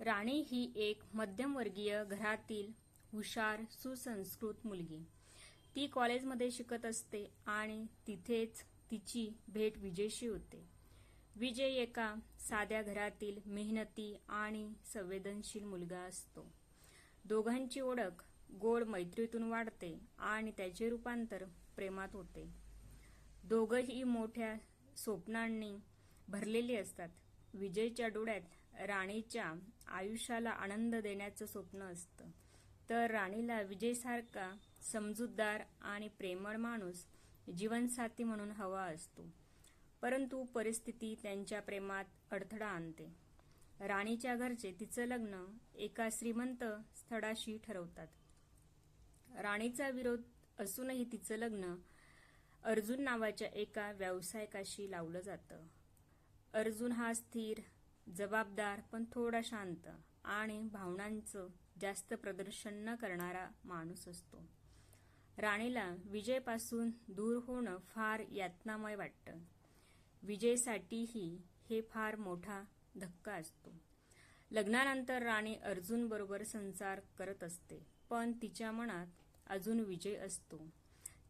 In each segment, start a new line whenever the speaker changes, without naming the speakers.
राणी ही एक मध्यमवर्गीय घरातील हुशार सुसंस्कृत मुलगी. ती कॉलेजमध्ये शिकत असते आणि तिथेच तिची भेट विजयशी होते. विजय एका साध्या घरातील मेहनती आणि संवेदनशील मुलगा असतो. दोघांची ओळख गोड मैत्रीतून वाढते आणि त्याचे रूपांतर प्रेमात होते. दोघंही मोठ्या स्वप्नांनी भरलेली असतात. विजयच्या डोळ्यात राणीच्या आयुष्याला आनंद देण्याचं स्वप्न असतं. तर राणीला विजयसारखा समजूतदार आणि प्रेमळ माणूस जीवनसाथी म्हणून हवा असतो. परंतु परिस्थिती त्यांच्या प्रेमात अडथळा आणते. राणीच्या घरचे तिचं लग्न एका श्रीमंत स्थळाशी ठरवतात. राणीचा विरोध असूनही तिचं लग्न अर्जुन नावाच्या एका व्यावसायिकाशी लावलं जातं. अर्जुन हा स्थिर जबाबदार पण थोडा शांत आणि भावनांचं जास्त प्रदर्शन न करणारा माणूस असतो. राणीला विजयपासून दूर होणं फार यातनामय वाटतं. विजयसाठीही हे फार मोठा धक्का असतो. लग्नानंतर राणी अर्जुनबरोबर संसार करत असते पण तिच्या मनात अजून विजय असतो.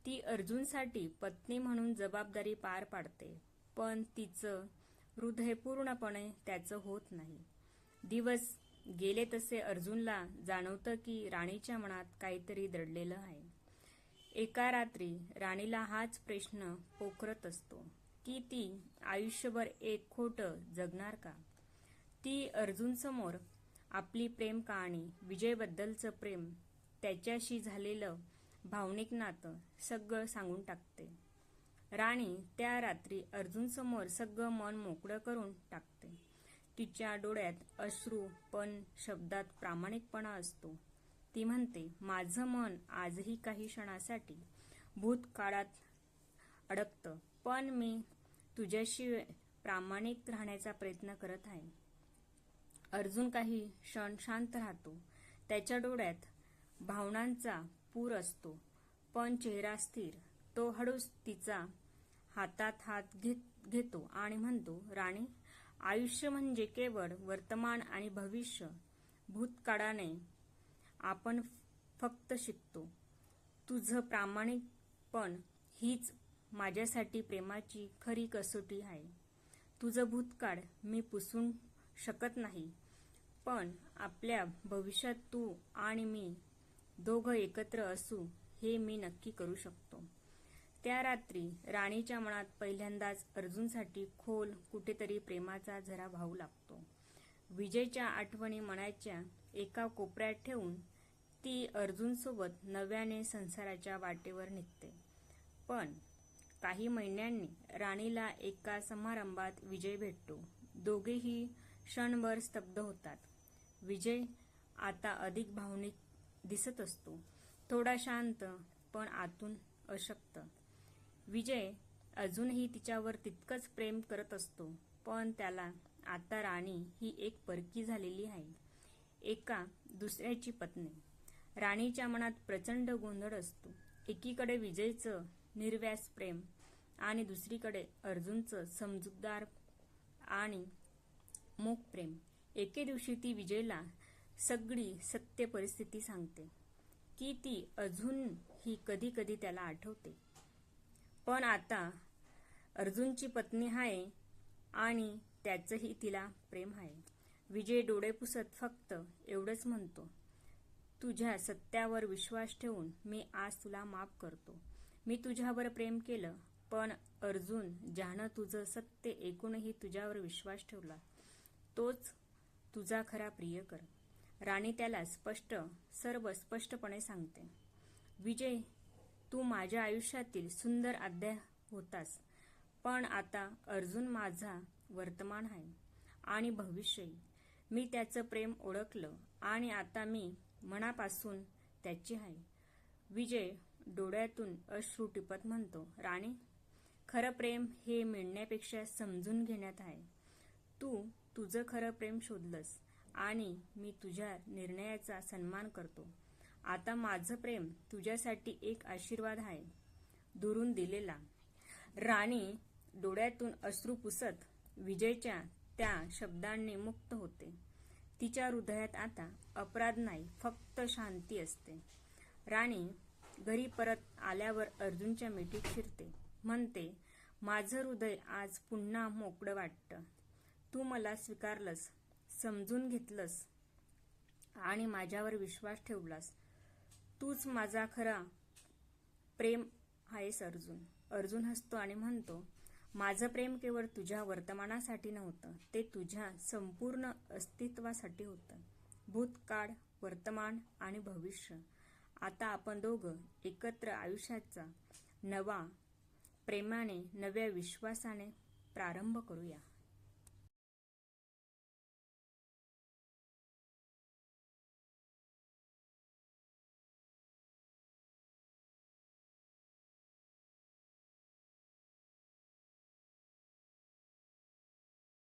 ती अर्जुनसाठी पत्नी म्हणून जबाबदारी पार पाडते पण तिचं हृदय पूर्णपणे त्याचं होत नाही. दिवस गेले तसे अर्जुनला जाणवतं की राणीच्या मनात काहीतरी दडलेलं आहे. एका रात्री राणीला हाच प्रश्न पोखरत असतो की ती आयुष्यभर एक खोटं जगणार का? ती अर्जुनसमोर आपली प्रेम कहाणी विजयबद्दलचं प्रेम त्याच्याशी झालेलं भावनिक नातं सगळं सांगून टाकते. राणी त्या रात्री अर्जुनसमोर सगळं मन मोकळं करून टाकते. तिच्या डोळ्यात अश्रू पण शब्दात प्रामाणिकपणा असतो. ती म्हणते माझं मन आजही काही क्षणासाठी भूतकाळात अडकतं पण मी तुझ्याशी प्रामाणिक राहण्याचा प्रयत्न करत आहे. अर्जुन काही क्षण शांत राहतो. त्याच्या डोळ्यात भावनांचा पूर असतो पण चेहरा स्थिर. तो हळूच तिचा हातात हात घेत घेतो आणि म्हणतो राणी आयुष्य म्हणजे केवळ वर्तमान आणि भविष्य. भूतकाळाने आपण फक्त शिकतो. तुझं प्रामाणिकपण हीच माझ्यासाठी प्रेमाची खरी कसोटी आहे. तुझं भूतकाळ मी पुसून शकत नाही. पण आपल्या भविष्यात तू आणि मी दोघं एकत्र असू हे मी नक्की करू शकतो. त्या रात्री राणीच्या मनात पहिल्यांदाच अर्जुनसाठी खोल कुठेतरी प्रेमाचा झरा वाहू लागतो. विजयच्या आठवणी मनाच्या एका कोपऱ्यात ठेवून ती अर्जुनसोबत नव्याने संसाराच्या वाटेवर निघते. पण काही महिन्यांनी राणीला एका समारंभात विजय भेटतो. दोघेही क्षणभर स्तब्ध होतात. विजय आता अधिक भावनिक दिसत असतो. थोडा शांत पण आतून अशक्त. विजय अजूनही तिच्यावर तितकंच प्रेम करत असतो पण त्याला आता राणी ही एक परकी झालेली आहे. एका दुसऱ्याची पत्नी. राणीच्या मनात प्रचंड गोंधळ असतो. एकीकडे विजयचं निर्व्यास प्रेम आणि दुसरीकडे अर्जुनचं समजूतदार आणि मोक प्रेम. एके दिवशी ती विजयला सगळी सत्य परिस्थिती सांगते की ती अजून ही कधी कधी त्याला आठवते. पण आता अर्जुनची पत्नी आहे आणि त्याचंही तिला प्रेम आहे. विजय डोळे पुसत फक्त एवढंच म्हणतो तुझ्या सत्यावर विश्वास ठेवून मी आज तुला माफ करतो. मी तुझ्यावर प्रेम केलं पण अर्जुन ज्यानं तुझं सत्य ऐकूनही तुझ्यावर विश्वास ठेवला तोच तुझा खरा प्रिय कर. राणी त्याला स्पष्ट सर्व स्पष्टपणे सांगते. विजय तू माझ्या आयुष्यातील सुंदर अध्याय होतास. पण आता अर्जुन माझा वर्तमान आहे आणि भविष्यही मी त्याचं प्रेम ओळखलं आणि आता मी मनापासून त्याची आहे. विजय डोळ्यातून अश्रू टिपत म्हणतो राणी खरं प्रेम हे मिळण्यापेक्षा समजून घेण्यात आहे. तू तुझं खरं प्रेम शोधलंस आणि मी तुझ्या निर्णयाचा सन्मान करतो. आता माझं प्रेम तुझ्यासाठी एक आशीर्वाद आहे. दुरून दिलेला. राणी डोळ्यातून अश्रू पुसत विजयच्या त्या शब्दांनी मुक्त होते. तिच्या हृदयात आता अपराध नाही फक्त शांती असते. राणी घरी परत आल्यावर अर्जुनच्या मिठीत शिरते. म्हणते माझं हृदय आज पुन्हा मोकळं वाटतं. तू मला स्वीकारलंस समजून घेतलंस आणि माझ्यावर विश्वास ठेवलास. तूच माझा खरा प्रेम आहेस अर्जुन. अर्जुन हसतो आणि म्हणतो माझं प्रेम केवळ तुझ्या वर्तमानासाठी नव्हतं ते तुझ्या संपूर्ण अस्तित्वासाठी होतं. भूतकाळ वर्तमान आणि भविष्य. आता आपण दोघं एकत्र आयुष्याचा नवा प्रेमाने नव्या विश्वासाने प्रारंभ करूया.